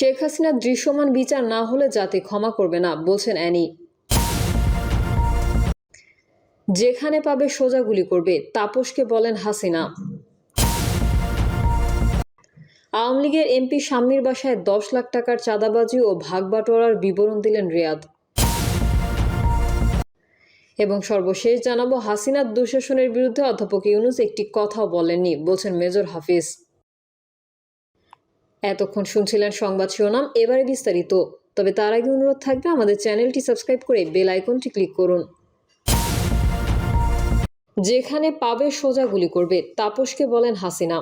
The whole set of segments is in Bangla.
শেখ হাসিনার দৃশ্যমান বিচার না হলে জাতি ক্ষমা করবে না, বলছেন অ্যানি। যেখানে পাবে সোজা গুলি করবে, তাপসকে বলেন হাসিনা। আওয়ামী লীগের এমপি শাম্মীর বাসায় দশ লাখ টাকার চাঁদাবাজি ও ভাগবাটোয়ারার বিবরণ দিলেন রিয়াদ। এবং সর্বশেষ জানাব, হাসিনার দুঃশাসনের বিরুদ্ধে অধ্যাপক ইউনুস একটি কথাও বলেননি, বলছেন মেজর হাফিজ। এতক্ষণ শুনছিলেন সংবাদ শিরোনাম, এবারে বিস্তারিত। তবে তার আগে অনুরোধ থাকবে আমাদের চ্যানেলটি সাবস্ক্রাইব করে বেল আইকনটি ক্লিক করুন। যেখানে পাবে সোজা গুলি করবে, তাপসকে বলেন হাসিনা।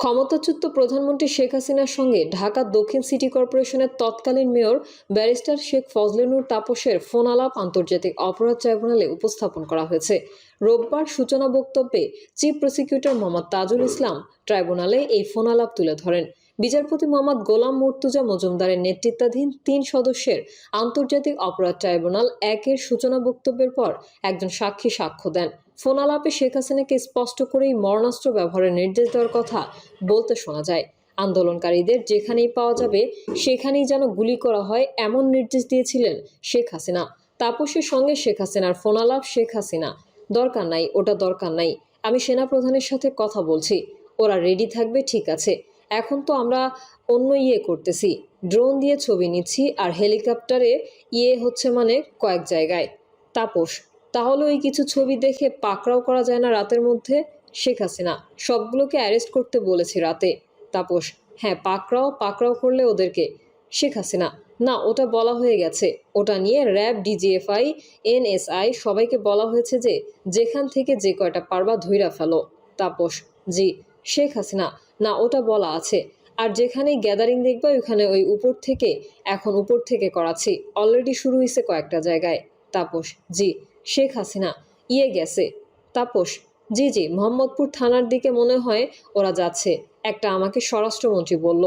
ক্ষমতাচ্যুত প্রধানমন্ত্রী শেখ হাসিনার সঙ্গে ঢাকা দক্ষিণ সিটি কর্পোরেশনের তৎকালীন মেয়র ব্যারিস্টার শেখ ফজলেনুর তাপসের ফোন আলাপ আন্তর্জাতিক অপরাধ ট্রাইব্যুনালে উপস্থাপন করা হয়েছে। রোববার সূচনা বক্তব্যে চিফ প্রসিকিউটর মোহাম্মদ তাজুল ইসলাম ট্রাইব্যুনালে এই ফোন আলাপ তুলে ধরেন। বিচারপতি মোহাম্মদ গোলাম মুর্তুজা মজুমদারের নেতৃত্বাধীন তিন সদস্যের আন্তর্জাতিক অপরাধ ট্রাইব্যুনাল একের সূচনা বক্তব্যের পর একজন সাক্ষী সাক্ষ্য দেন। ফোন আলাপে শেখ হাসিনাকে স্পষ্ট করেই মরণাস্ত্র ব্যবহারের নির্দেশ দেওয়ার কথা বলতে শোনা যায়। আন্দোলনকারীদের যেখানেই পাওয়া যাবে, সেখানেই যেন গুলি করা হয় এমন নির্দেশ দিয়েছিলেন শেখ হাসিনা। তাপসের সঙ্গে শেখ হাসিনার ফোন আলাপ শেখ হাসিনা। দরকার নাই, ওটা দরকার নাই। আমি সেনাপ্রধানের সাথে কথা বলছি। ওরা রেডি থাকবে, ঠিক আছে। এখন তো আমরা অন্য ইয়ে করতেছি। ড্রোন দিয়ে ছবি নিচ্ছি আর হেলিকপ্টারে ইয়ে হচ্ছে মানে কয়েক জায়গায়। তাপস, তাহলে ওই কিছু ছবি দেখে পাকড়াও করা যায় না রাতের মধ্যে? শেখ হাসিনা, সবগুলোকে অ্যারেস্ট করতে বলেছি রাতে। তাপস হ্যাঁ পাকড়াও পাকড়াও করলে ওদেরকে। শেখ হাসিনা, না, ওটা বলা হয়ে গেছে। ওটা নিয়ে র্যাব, ডিজিএফআই, এনএসআই সবাইকে বলা হয়েছে যে, যেখান থেকে যে কয়টা পারবা ধইরা ফেলো। তাপস, জি শেখ হাসিনা। না, ওটা বলা আছে। আর যেখানেই গ্যাদারিং দেখবে ওইখানে ওই উপর থেকে, এখন উপর থেকে করাচ্ছি। অলরেডি শুরু হয়েছে কয়েকটা জায়গায়। তাপস, জি, শেখ হাসিনা ইয়ে গেছে। তাপস, জি জি, মোহাম্মদপুর থানার দিকে মনে হয় ওরা যাচ্ছে। একটা আমাকে স্বরাষ্ট্রমন্ত্রী বলল,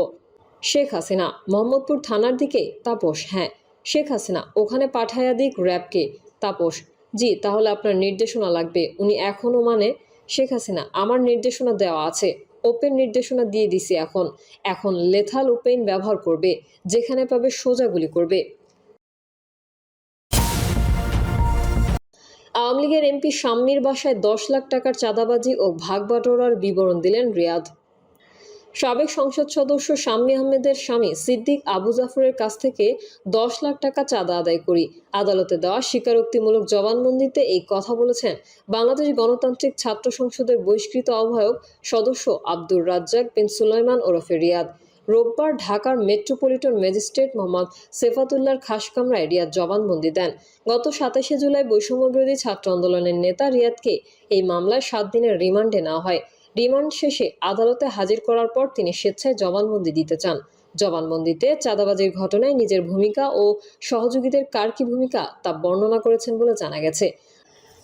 শেখ হাসিনা, মোহাম্মদপুর থানার দিকে? তাপস হ্যাঁ। শেখ হাসিনা, ওখানে পাঠায়া দিক র্যাবকে। তাপস, জি, তাহলে আপনার নির্দেশনা লাগবে। উনি এখনও মানে শেখ হাসিনা, আমার নির্দেশনা দেওয়া আছে। ওপেন নির্দেশনা দিয়ে দিছি এখন। এখন লেথাল ওপেন ব্যবহার করবে, যেখানে পাবে সোজা গুলি করবে। আওয়ামী লীগের এমপি শাম্মীর বাসায় দশ লাখ টাকার চাঁদাবাজি ও ভাগবাটোয়ারার বিবরণ দিলেন রিয়াদ। সাবেক সংসদ সদস্য শাম্মী আহমেদের স্বামী সিদ্দিক আবু জাফরের কাছ থেকে দশ লাখ টাকা চাঁদা আদায় করি। আদালতে দেওয়া স্বীকারোক্তিমূলক জবানবন্দিতে এই কথা বলেছেন বাংলাদেশ গণতান্ত্রিক ছাত্র সংসদের বহিষ্কৃত আহ্বায়ক সদস্য আব্দুর রাজ্জাক বিন সুলাইমান ওরফে রিয়াদ। রোববার ঢাকার মেট্রোপলিটন ম্যাজিস্ট্রেট মোহাম্মদ সেফাতুল্লাহর খাস কামরায় রিয়াদ জবানবন্দি দেন। গত সাতাশে জুলাই বৈষম্যবিরোধী ছাত্র আন্দোলনের নেতা রিয়াদকে এই মামলায় সাত দিনের রিমান্ডে নেওয়া হয়। রিমান্ড শেষে আদালতে হাজির করার পর তিনি স্বেচ্ছায় জবানবন্দি দিতে চান। জবানবন্দিতে চাঁদাবাজির ঘটনায় নিজের ভূমিকা ও সহযোগীদের কার কি ভূমিকা তা বর্ণনা করেছেন বলে জানা গেছে।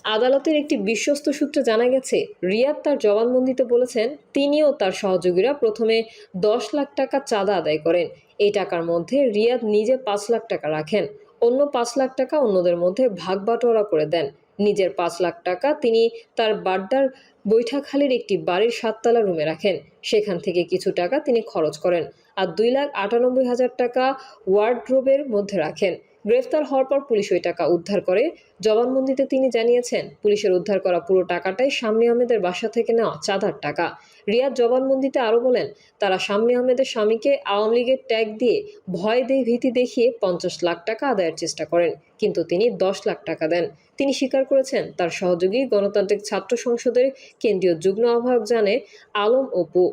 আদালতের একটি বিশ্বস্ত সূত্রে জানা গেছে, রিয়াদ তার জবানবন্দিতে বলেছেন, তিনি ও তার সহযোগীরা প্রথমে দশ লাখ টাকা চাঁদা আদায় করেন। এই টাকার মধ্যে রিয়াদ নিজে পাঁচ লাখ টাকা রাখেন। অন্য পাঁচ লাখ টাকা অন্যদের মধ্যে ভাগ বাটোয়ারা করে দেন। নিজের পাঁচ লাখ টাকা তিনি তার বাড্ডার বৈঠাখালীর একটি বাড়ির সাততলা রুমে রাখেন। সেখান থেকে কিছু টাকা তিনি খরচ করেন আর দুই লাখ আটানব্বই হাজার টাকা ওয়ার্ড্রোবের মধ্যে রাখেন। গ্রেফতার হওয়ার পর পুলিশ ওই টাকা উদ্ধার করে। জবানবন্দিতে তিনি জানিয়েছেন, পুলিশের উদ্ধার করা পুরো টাকাটাই শাম্মী আহমেদের বাসা থেকে নেওয়া চাঁদার টাকা। রিয়াদ জবানবন্দিতে আরও বলেন, তারা শাম্মী আহমেদের স্বামীকে আওয়ামী লীগের ট্যাগ দিয়ে ভয় দিয়ে ভীতি দেখিয়ে পঞ্চাশ লাখ টাকা আদায়ের চেষ্টা করেন, কিন্তু তিনি দশ লাখ টাকা দেন। তিনি স্বীকার করেছেন, তার সহযোগী গণতান্ত্রিক ছাত্র সংসদের কেন্দ্রীয় যুগ্ম আহ্বায়ক জানে আলম অপু।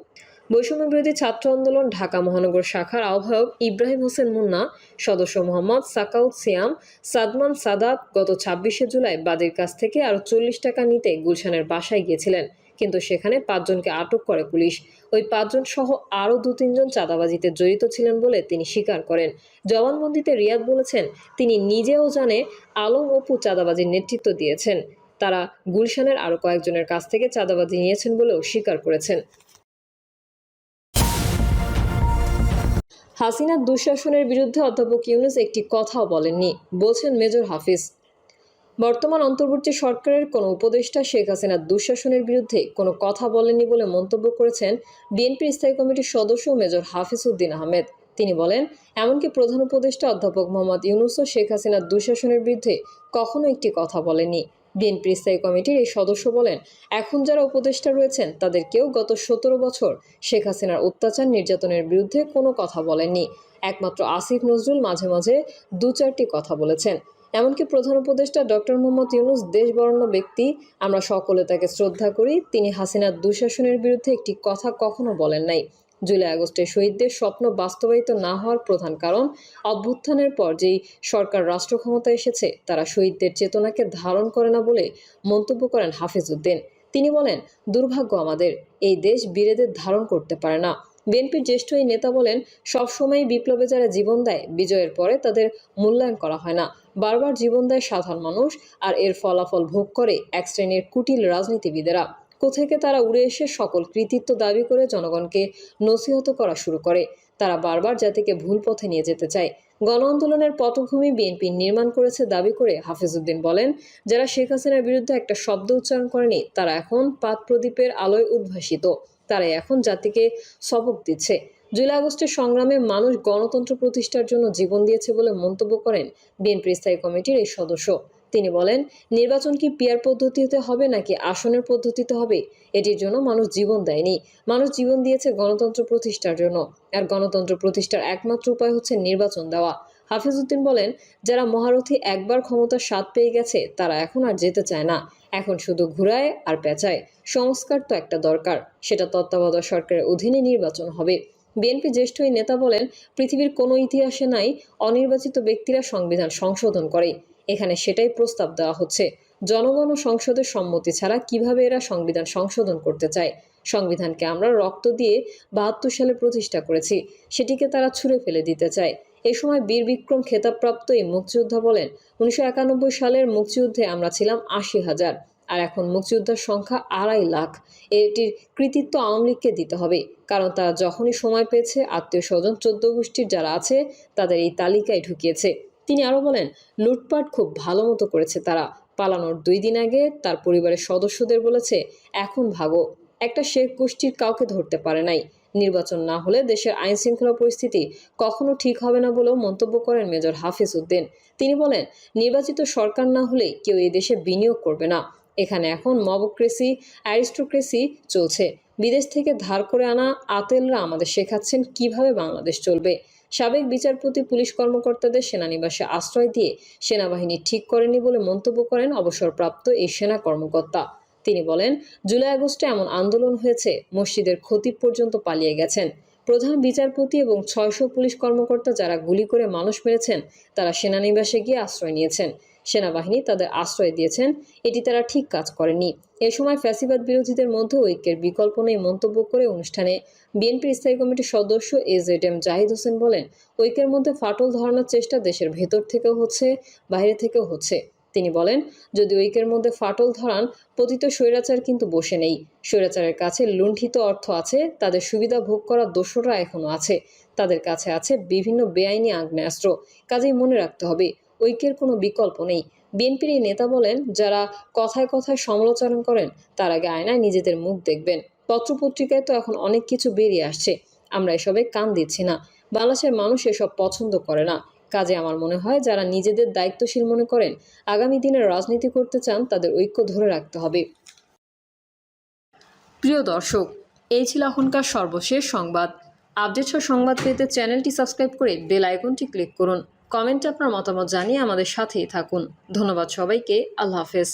বৈষম্য বিরোধী ছাত্র আন্দোলন ঢাকা মহানগর শাখার আহ্বায়ক ইব্রাহিম হোসেন মুন্না, সদস্য মোহাম্মদ সাকাউদ সিয়াম, সাদমান সাদাত গত ছাব্বিশে জুলাই বাদীর কাছ থেকে আরও চল্লিশ টাকা নিতে গুলশানের বাসায় গিয়েছিলেন। কিন্তু সেখানে পাঁচজনকে আটক করে পুলিশ। ওই পাঁচজন সহ আরও দু তিনজন চাঁদাবাজিতে জড়িত ছিলেন বলে তিনি স্বীকার করেন। জবানবন্দিতে রিয়াদ বলেছেন, তিনি নিজেও জানে আলম অপু চাঁদাবাজির নেতৃত্ব দিয়েছেন। তারা গুলশানের আরও কয়েকজনের কাছ থেকে চাঁদাবাজি নিয়েছেন বলেও স্বীকার করেছেন। হাসিনার দুঃশাসনের বিরুদ্ধে অধ্যাপক ইউনুস একটি কথাও বলেননি। বলছেন মেজর হাফিজ। বর্তমান অন্তর্বর্তী সরকারের কোনো উপদেষ্টা শেখ হাসিনার দুঃশাসনের বিরুদ্ধে কোনো কথা বলেননি বলে মন্তব্য করেছেন বিএনপির স্থায়ী কমিটির সদস্য মেজর হাফিজ উদ্দিন আহমেদ। তিনি বলেন, এমনকি প্রধান উপদেষ্টা অধ্যাপক মোহাম্মদ ইউনুসও শেখ হাসিনার দুঃশাসনের বিরুদ্ধে কখনো একটি কথা বলেনি বিএনপির স্থায়ী কমিটির এই সদস্য বলেন, এখন যারা উপদেষ্টা রয়েছেন তাদের কেউ গত সতেরো বছর শেখ হাসিনার অত্যাচার নির্যাতনের বিরুদ্ধে কোনো কথা বলেননি। একমাত্র আসিফ নজরুল মাঝে মাঝে দু চারটি কথা বলেছেন। এমনকি প্রধান উপদেষ্টা ডক্টর মোহাম্মদ ইউনুস দেশ বরণ্য ব্যক্তি, আমরা সকলে তাকে শ্রদ্ধা করি, তিনি হাসিনার দুঃশাসনের বিরুদ্ধে একটি কথা কখনো বলেন নাই। জুলাই আগস্টে শহীদদের স্বপ্ন বাস্তবায়িত না হওয়ার প্রধান কারণ অভ্যুত্থানের পর যেই সরকার রাষ্ট্র ক্ষমতা এসেছে, তারা শহীদদের চেতনাকে ধারণ করে না বলে মন্তব্য করেন হাফিজ উদ্দিন। তিনি বলেন, দুর্ভাগ্য আমাদের, এই দেশ বীরেদের ধারণ করতে পারে না। বিএনপির জ্যেষ্ঠ এই নেতা বলেন সবসময় বিপ্লবে যারা জীবন দেয়, বিজয়ের পরে তাদের মূল্যায়ন করা হয় না। বারবার জীবন দেয় সাধারণ মানুষ, আর এর ফলাফল ভোগ করে এক শ্রেণির কুটিল রাজনীতিবিদেরা। কোথেকে তারা উড়ে এসে সকল কৃতিত্ব দাবি করে জনগণকে নসিহত করা শুরু করে। তারা বারবার জাতিকে ভুল পথে নিয়ে যেতে চায়। গণ আন্দোলনের পটভূমি বিএনপি নির্মাণ করেছে দাবি করে হাফিজউদ্দিন বলেন, যারা শেখ হাসিনার বিরুদ্ধে একটা শব্দ উচ্চারণ করেনি, তারা এখন পাত প্রদীপের আলোয় উদ্ভাসিত। তারাই এখন জাতিকে সবক দিচ্ছে। জুলাই আগস্টের সংগ্রামে মানুষ গণতন্ত্র প্রতিষ্ঠার জন্য জীবন দিয়েছে বলে মন্তব্য করেন বিএনপির স্থায়ী কমিটির এই সদস্য। তিনি বলেন, নির্বাচন কি পিয়ার পদ্ধতিতে হবে নাকি আসনের পদ্ধতিতে হবে? এটির জন্য মানুষ জীবন দেয়নি। মানুষ জীবন দিয়েছে গণতন্ত্র প্রতিষ্ঠার জন্য। আর গণতন্ত্র প্রতিষ্ঠার একমাত্র উপায় হচ্ছে নির্বাচন দেওয়া। হাফিজউদ্দিন বলেন, যারা মহারথী একবার ক্ষমতার স্বাদ পেয়ে গেছে, তারা এখন আর যেতে চায় না। এখন শুধু ঘুরায় আর পেঁচায়। সংস্কার তো একটা দরকার। সেটা তত্ত্বাবধায়ক সরকারের অধীনে নির্বাচন হবে। বিএনপি জ্যেষ্ঠ এই নেতা বলেন, পৃথিবীর কোনো ইতিহাসে নাই অনির্বাচিত ব্যক্তিরা সংবিধান সংশোধন করে। এখানে সেটাই প্রস্তাব দেওয়া হচ্ছে। জনগণ ও সংসদের সম্মতি ছাড়া কীভাবে এরা সংবিধান সংশোধন করতে চায়? সংবিধানকে আমরা রক্ত দিয়ে বাহাত্তর সালে প্রতিষ্ঠা করেছি, সেটিকে তারা ছুঁড়ে ফেলে দিতে চায়। এ সময় বীর বিক্রম খেতাবপ্রাপ্ত এই মুক্তিযোদ্ধা বলেন, উনিশশো একানব্বই সালের মুক্তিযুদ্ধে আমরা ছিলাম আশি হাজার, আর এখন মুক্তিযোদ্ধার সংখ্যা আড়াই লাখ। এটির কৃতিত্ব আওয়ামী লীগকে দিতে হবে, কারণ তারা যখনই সময় পেয়েছে, আত্মীয় স্বজন চোদ্দ গোষ্ঠীর যারা আছে, তাদের এই তালিকায় ঢুকিয়েছে। তিনি আরও বলেন, লুটপাট খুব ভালো মতো করেছে তারা। পালানোর দুই দিন আগে তার পরিবারের সদস্যদের বলেছে, এখন ভাগো। একটা শেখ গোষ্ঠীর কাউকে ধরতে পারে নাই। নির্বাচন না হলে দেশের আইন শৃঙ্খলা পরিস্থিতি কখনো ঠিক হবে না বলেও মন্তব্য করেন মেজর হাফিজ উদ্দিন। তিনি বলেন, নির্বাচিত সরকার না হলে কেউ এই দেশে বিনিয়োগ করবে না। এখানে এখন মবক্রেসি, অ্যারিস্টোক্রেসি চলছে। বিদেশ থেকে ধার করে আনা আতেলরা আমাদের শেখাচ্ছেন কীভাবে বাংলাদেশ চলবে। সাবেক বিচারপতি, পুলিশ কর্মকর্তাদের সেনানিবাসে আশ্রয় দিয়ে সেনাবাহিনী ঠিক করেনি বলে মন্তব্য করেন অবসরপ্রাপ্ত এই সেনা কর্মকর্তা। তিনি বলেন, জুলাই আগস্টে এমন আন্দোলন হয়েছে, মসজিদের ক্ষতি পর্যন্ত পালিয়ে গেছেন। প্রধান বিচারপতি এবং ছয়শো পুলিশ কর্মকর্তা যারা গুলি করে মানুষ মেরেছেন, তারা সেনানিবাসে গিয়ে আশ্রয় নিয়েছেন। সেনাবাহিনী তাদের আশ্রয় দিয়েছেন। এটি তারা ঠিক কাজ করেনি। এ সময় ফ্যাসিবাদ বিরোধীদের মধ্যে ঐক্যের বিকল্প নেই মন্তব্য করে অনুষ্ঠানে বিএনপির স্থায়ী কমিটির সদস্য এজেড এম জাহিদ হোসেন বলেন, ঐক্যের মধ্যে ফাটল ধরানোর চেষ্টা দেশের ভেতর থেকেও হচ্ছে, বাইরে থেকেও হচ্ছে। তিনি বলেন, যদি ঐক্যের মধ্যে ফাটল ধরান, পতিত স্বৈরাচার কিন্তু বসে নেই। স্বৈরাচারের কাছে লুণ্ঠিত অর্থ আছে, তাদের সুবিধা ভোগ করার দোষরা এখনও আছে। তাদের কাছে আছে বিভিন্ন বেআইনি আগ্নেয়াস্ত্র। কাজেই মনে রাখতে হবে ঐক্যের কোনো বিকল্প নেই। বিএনপির এই নেতা বলেন, যারা কথায় কথায় সমালোচনা করেন, তার আগে আয়নায় নিজেদের মুখ দেখবেন। পত্রপত্রিকায় তো এখন অনেক কিছু বেরিয়ে আসছে। আমরা এসবে কান দিচ্ছি না। বাংলাদেশের মানুষ এসব পছন্দ করে না। কাজে আমার মনে হয়, যারা নিজেদের দায়িত্বশীল মনে করেন, আগামী দিনে রাজনীতি করতে চান, তাদের ঐক্য ধরে রাখতে হবে। প্রিয় দর্শক, এই ছিল এখনকার সর্বশেষ সংবাদ। আপডেট সংবাদ পেতে চ্যানেলটি সাবস্ক্রাইব করে বেল আইকনটি ক্লিক করুন। কমেন্টে আপনার মতামত জানিয়ে আমাদের সাথেই থাকুন। ধন্যবাদ সবাইকে। আল্লাহ হাফেজ।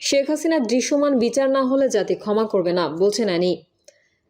শেখ হাসিনার দৃশ্যমান বিচার না হলে জাতি ক্ষমা করবে না, বলছেন অ্যানি।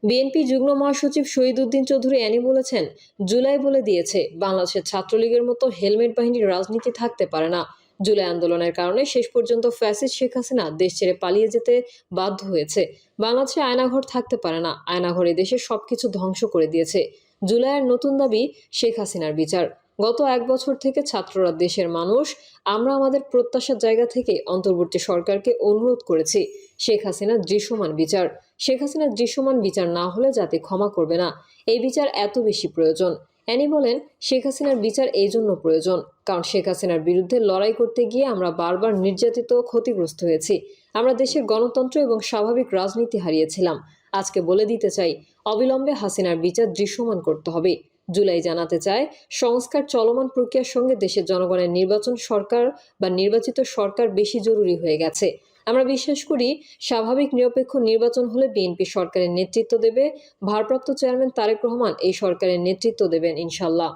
বিএনপি যুগ্ম মহাসচিব শহীদ উদ্দিন চৌধুরী অ্যানি বলেছেন, জুলাই বলে দিয়েছে, বাংলাদেশের ছাত্রলীগের মতো হেলমেট বাহিনীর রাজনীতি থাকতে পারে না। জুলাই আন্দোলনের কারণে শেষ পর্যন্ত ফ্যাসিস্ট শেখ হাসিনা দেশ ছেড়ে পালিয়ে যেতে বাধ্য হয়েছে। বাংলাদেশে আয়নাঘর থাকতে পারে না। আয়নাঘর দেশে সবকিছু ধ্বংস করে দিয়েছে। জুলাইয়ের নতুন দাবি শেখ হাসিনার বিচার। গত এক বছর থেকে ছাত্ররা দেশের মানুষ। আমরা আমাদের প্রত্যাশার জায়গা থেকে অন্তর্বর্তী সরকারকে অনুরোধ করেছি। শেখ হাসিনার দৃশ্যমান বিচার। শেখ হাসিনার দৃশ্যমান বিচার না হলে জাতি ক্ষমা করবে না। এই বিচার এত বেশি প্রয়োজন। অ্যানি বলেন, শেখ হাসিনার বিচার এই জন্য প্রয়োজন। কারণ শেখ হাসিনার বিরুদ্ধে লড়াই করতে গিয়ে আমরা বারবার নির্যাতিত ক্ষতিগ্রস্ত হয়েছি। আমরা দেশের গণতন্ত্র এবং স্বাভাবিক রাজনীতি হারিয়েছিলাম। আজকে বলে দিতে চাই, অবিলম্বে হাসিনার বিচার দৃশ্যমান করতে হবে। জুলাই জানাতে চায়, সংস্কার চলমান প্রক্রিয়ার সঙ্গে দেশের জনগণের নির্বাচন সরকার বা নির্বাচিত সরকার বেশি জরুরি হয়ে গেছে। আমরা বিশ্বাস করি, স্বাভাবিক নিরপেক্ষ নির্বাচন হলে বিএনপি সরকারের নেতৃত্ব দেবে। ভারপ্রাপ্ত চেয়ারম্যান তারেক রহমান এই সরকারের নেতৃত্ব দেবেন ইনশাল্লাহ